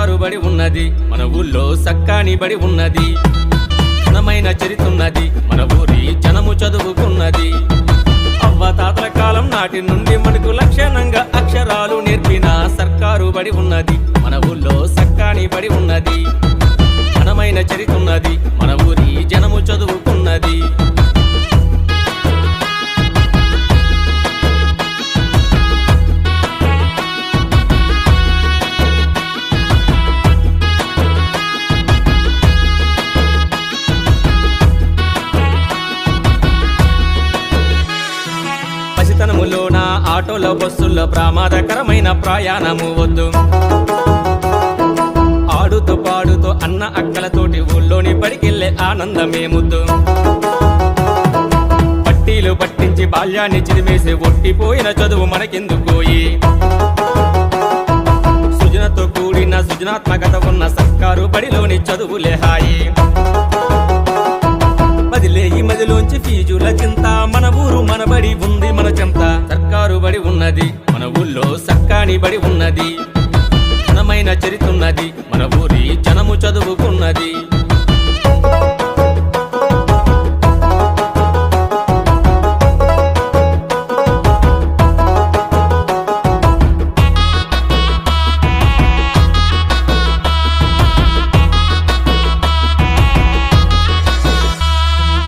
సర్కారు బడి ఉన్నది. మన ఊళ్ళో సక్కాని బడి ఉన్నది. ఘనమైన చరితున్నది మన ఊరి జనము చదువుకున్నది. అవ్వ తాతల కాలం నాటి నుండి మనకు లక్షణంగా అక్షరాలు నేర్పిన సర్కారు బడి ఉన్నది. మన ఊళ్ళో సక్కాని బడి ఉన్నది. ఘనమైన చరితున్నది పసితనములోన ఆటోలో బస్సుల్లో ప్రమాదకరమైన ప్రయాణము వద్దు. ఆడుతూ పాడుతూ అన్న అక్కలతోటి ఊళ్ళోని పడికెళ్ళే ఆనందమే ముద్దు. పట్టీలు పట్టించి బాల్యాన్ని చిరివేసి ఒట్టిపోయిన చదువు మనకెందుకోయి సృజనతో కూడిన సృజనాత్మకత ఉన్న సర్కారు బడిలోని చదువులే హాయి. మదిలే ఈ మదిలోంచి ఫీజుల చింత మన ఊరు మన బడి ఉంది. బడి ఉన్నది. మన ఊళ్ళో సక్కాని బడి ఉన్నది. ఘనమైన చరితున్నది మన ఊరి జనము చదువుకున్నది.